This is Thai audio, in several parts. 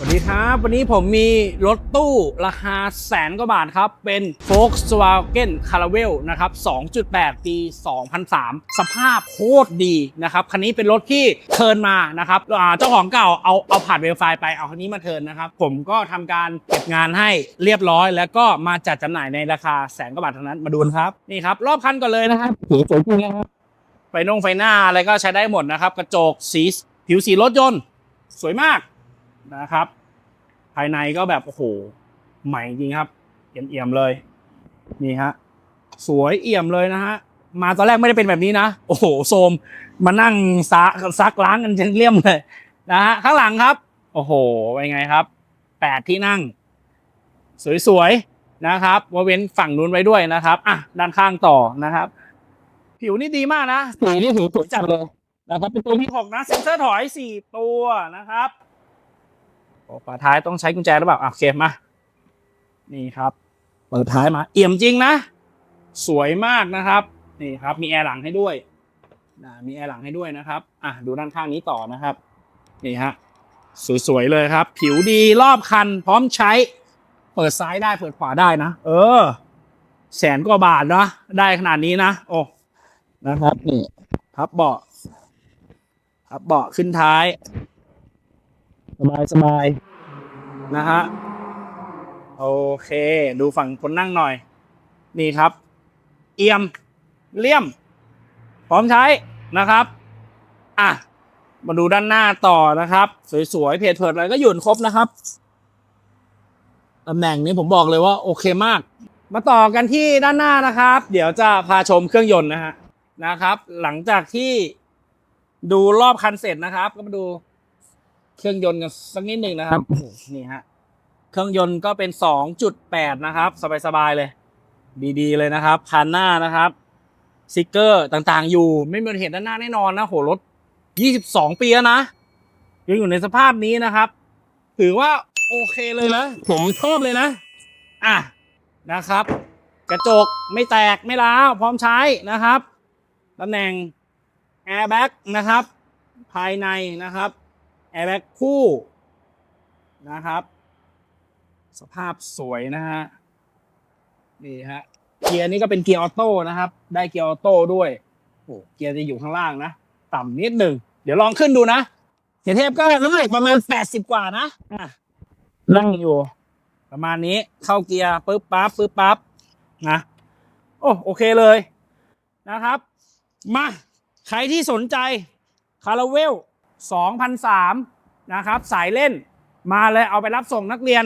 สวัสดีครับ วันนี้ผมมีรถตู้ราคาแสนกว่าบาทครับ เป็น Volkswagen Caravelle นะครับ 2.8 ปี 2003 สภาพโคตรดีนะครับ คันนี้เป็นรถที่เทิร์นมานะครับอ่าเจ้าของเก่าเอาเอาผ่านเวลไฟไปเอาคันนี้มาเทิร์นนะครับ ผมก็ทำการเก็บงานให้เรียบร้อย แล้วก็มาจัดจำหน่ายในราคาแสนกว่าบาทเท่านั้นมาดูนะครับ นี่ครับ รอบคันก่อนเลยนะครับถือสวยจริงนะครับไฟนงไฟหน้าอะไรก็ใช้ได้หมดนะครับ กระจกสีผิวสีรถยนต์ สวยมาก นะครับ ภายในก็แบบโอ้โหใหม่จริงครับเอี่ยมๆเลยนี่ฮะสวยเอี่ยมเลยนะฮะมาตอนแรกไม่ได้เป็นแบบนี้นะ โอ้โหโซมมานั่งซักซักล้างกันจนเลี่ยมเลยนะฮะข้างหลังครับ โอ้โหเป็นไงครับแปดที่นั่ง สวยๆนะครับว่าเว้นฝั่งนู้นไว้ด้วยนะครับอะด้านข้างต่อนะครับ ผิวนี่ดีมากนะสีนี่ถือสวยจัดเลยนะครับเป็นตัวที่หกนะเซ็นเซอร์ถอยสี่ตัวนะครับโอ้ ฝาท้ายต้องใช้กุญแจหรือเปล่าอะโอเคมา นี่ครับ เปิดท้ายมา เอี่ยมจริงนะ สวยมากนะครับ นี่ครับ มีแอร์หลังให้ด้วยนะมีแอร์หลังให้ด้วยนะครับ อะดูด้านข้างนี้ต่อนะครับ นี่ฮะ สวยๆเลยครับ ผิวดีรอบคัน พร้อมใช้ เปิดซ้ายได้เปิดขวาได้นะ เออ แสนกว่าบาทนะได้ขนาดนี้นะ โอ้นะครับ นี่พับเบาะพับเบาะขึ้นท้าย สบายสบายนะฮะโอเค ดูฝั่งคนนั่งหน่อย นี่ครับ เอี่ยมเลี่ยม พร้อมใช้นะครับ อะ มาดูด้านหน้าต่อนะครับ สวยๆเพจเพิดอะไรก็หยุ่นครบนะครับตำแหน่งนี้ผมบอกเลยว่าโอเคมาก มาต่อกันที่ด้านหน้านะครับ เดี๋ยวจะพาชมเครื่องยนต์นะฮะนะครับ หลังจากที่ดูรอบคันเสร็จนะครับ ก็มาดู เครื่องยนต์กันสักนิดหนึ่งนะครับโอ้โหนี่ฮะเครื่องยนต์ก็เป็น 2.8 นะครับ สบายๆเลย ดีๆเลยนะครับคันหน้านะครับสติกเกอร์ต่างๆ อยู่ไม่มีอุบัติเหตุด้านหน้าแน่นอนนะโหรถ 22 ปีแล้วนะยังอยู่ในสภาพนี้นะครับ ถือว่าโอเคเลยนะ ผมชอบเลยนะ อะนะครับ กระจกไม่แตกไม่ร้าวพร้อมใช้นะครับตำแหน่งแอร์แบ็กนะครับ ภายในนะครับ แอร์แบ็กคู่นะครับ สภาพสวยนะฮะนี่ฮะเกียร์นี้ก็เป็นเกียร์ออโต้นะครับ ได้เกียร์ออโต้ด้วยโอ้เกียร์จะอยู่ข้างล่างนะ ต่ำนิดหนึ่งเดี๋ยวลองขึ้นดูนะเสียเทพก็น้ำหนักประมาณแปดสิบกว่านะอะนั่งอยู่ ประมาณนี้เข้าเกียร์ปึ๊บปั๊บปึ๊บปั๊บนะโอ้โอเคเลยนะครับ มา ใครที่สนใจคาราเวล 2003นะครับสายเล่นมาเลยเอาไปรับส่งนักเรียน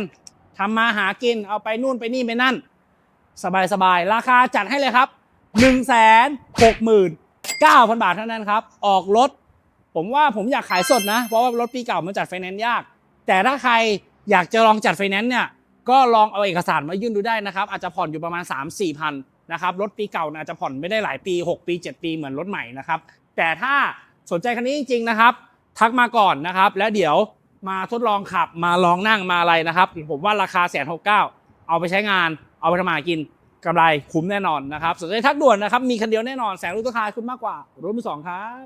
ทำมาหากินเอาไปนู่นไปนี่ไปนั่น สบายสบายราคาจัดให้เลยครับ 1 6 9 0 0 0 บาทเท่านั้นครับ ออกรถ ผมว่าผมอยากขายสดนะ เพราะว่ารถปีเก่ามันจัดไฟแนนซ์ยาก แต่ถ้าใครอยากจะลองจัดไฟแนนซ์เนี่ยก็ลองเอาเอกสารมายื่นดูได้นะครับ อาจจะผ่อนอยู่ประมาณ 3 4พันนะครับรถปีเก่าอาจจะผ่อนไม่ได้หลายปี 6 ปี 7 ปีเหมือนรถใหม่นะครับแต่ถ้าสนใจคันนี้จริงๆนะครับ ทักมาก่อนนะครับ แล้วเดี๋ยวมาทดลองขับมาลองนั่งมาอะไรนะครับผมว่าราคาแสนหกเก้าเอาไปใช้งาน เอาไปทำมากินกำไรคุ้มแน่นอนนะครับสนใจทักด่วนนะครับ มีคันเดียวแน่นอนแสนรู้ตัวคาคุ้มมากกว่ารุ่นที่สองครับ